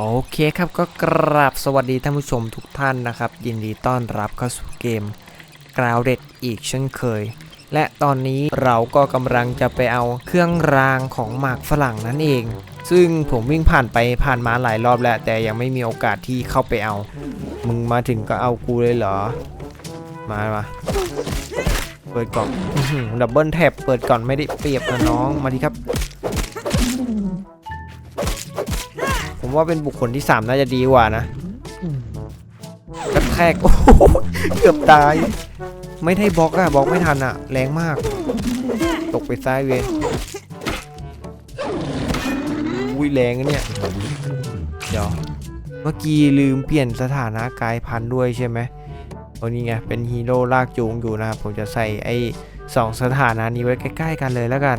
โอเคครับก็กราบสวัสดีท่านผู้ชมทุกท่านนะครับ ยินดีต้อนรับเข้าสู่เกม Grounded อีกเช่นเคย และตอนนี้เราก็กำลังจะไปเอาเครื่องรางของหมากฝรั่งนั่นเอง ซึ่งผมวิ่งผ่านไปผ่านมาหลายรอบแล้ว แต่ยังไม่มีโอกาสที่เข้าไปเอา มึงมาถึงก็เอากูเลยเหรอ มามาเปิดกล่องดับเบิลแท็บเปิดก่อนไม่ได้เปรียบนะน้องมาดีครับ ผมว่าเป็นบุคคลที่ 3 น่าจะดีกว่านะกระแทกโอ้เกือบตาย ไม่ได้บล็อกอะบล็อกไม่ทันอะแรงมาก ตกไปซ้ายเวยอุ้ยแรงนะเนี่ยเดี๋ยวเมื่อกี้ลืมเปลี่ยนสถานะกายพันธุ์ด้วยใช่ไหมโอ้นี่ไงเป็นฮีโร่ลากจูงอยู่นะครับผมจะใส่ไอ้สองสถานะนี้ไว้ใกล้ ๆ กันเลยแล้วกัน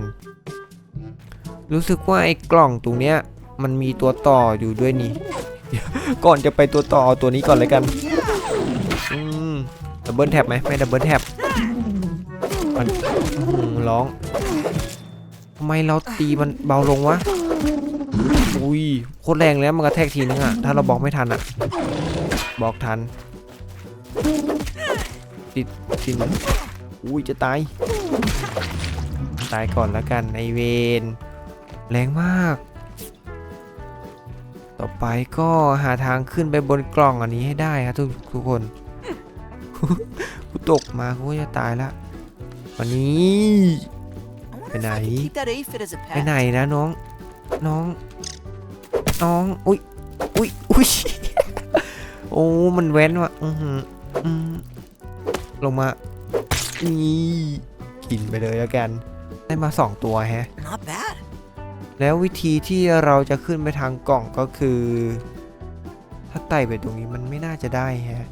รู้สึกว่าไอ้กล่องตรงเนี้ย มันมีตัวต่ออยู่ด้วยนี่ ก่อนจะไปตัวต่อเอาตัวนี้ก่อนเลยกัน อืมดับเบิลแท็บไหมไม่ดับเบิลแท็บมันร้องทำไมเราตีมันเบาลงวะ อุ้ยโคตรแรงแล้วมันกระแทกทีนึงอะถ้าเราบอกไม่ทันอะบอกทัน ติดติดอุ้ยจะตาย ตายก่อนแล้วกันไอเวนแรงมาก ต่อไปก็หาทางขึ้นไปบนกล่องอันนี้ให้ได้ครับทุกทุกคนกูตกมากูจะตายละวันนี้ I wonder Good if I can night. keep that aphid as a ไปไหนนะน้อง น้อง น้องอุ้ยอุ้ยอุ้ยโอ้มันแว้นว่ะอือหืออืมลงมานี่กินไปเลยแล้วกัน ได้มาสองตัวแฮะ แล้ววิธีที่เราจะขึ้นไปทางกล่องก็คือ ถ้าไต่ไปตรงนี้มันไม่น่าจะได้ฮะ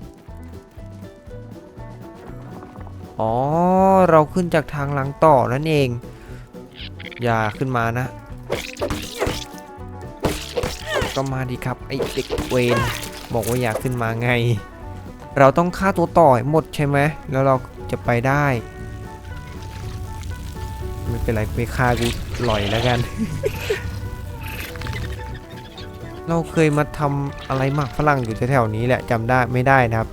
อ๋อ เราขึ้นจากทางหลังต่อนั่นเอง อย่าขึ้นมานะ ก็มาดีครับ ไอเด็กเวนบอกว่าอยากขึ้นมาไง เราต้องฆ่าตัวต่อให้หมดใช่ไหมแล้วเราจะไปได้ ไม่เป็นไรไปฆ่ากูลอยแล้วกัน เราเคยมาทำอะไรหมักฝรั่งอยู่แถวๆนี้แหละจำได้ไม่ได้นะครับ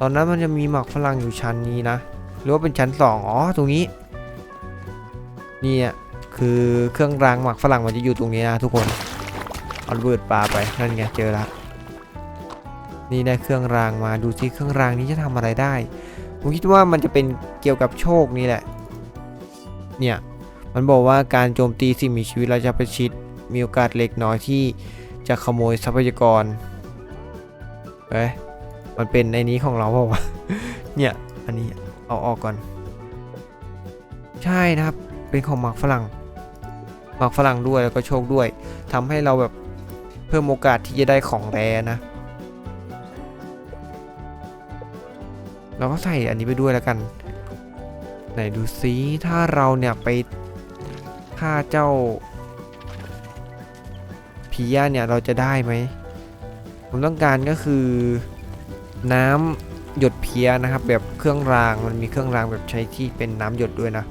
ตอนนั้นมันจะมีหมักฝรั่งอยู่ชั้นนี้นะ หรือว่าเป็นชั้นสองอ๋อตรงนี้นี่อะคือเครื่องรางหมักฝรั่งมันจะอยู่ตรงนี้นะทุกคนเอาเบิดปลาไปนั่นไงเจอละนี่ได้เครื่องรางมาดูซิเครื่องรางนี้จะทำอะไรได้ผมคิดว่ามันจะเป็นเกี่ยวกับโชคนี่แหละ เนี่ย มันบอกว่าการโจมตีสิ่งมีชีวิตเราจะประชิด มีโอกาสเล็กน้อยที่จะขโมยทรัพยากรเอ้ยมันเป็นในนี้ของเราเปล่าวะ เนี่ย อันนี้เอาออกก่อน ใช่นะครับ เป็นของหมักฝรั่ง หมักฝรั่งด้วยแล้วก็โชคด้วยทำให้เราแบบเพิ่มโอกาสที่จะได้ของแรนะ เราก็ใส่อันนี้ไปด้วยแล้วกัน ไหนดูซิถ้าเราเนี่ยไปฆ่าเจ้าพีย่าเนี่ยเราจะได้ไหมผมต้องการก็คือน้ำหยดเพียนะครับ แบบเครื่องรางมันมีเครื่องรางแบบใช้ที่เป็นน้ำหยดด้วยนะ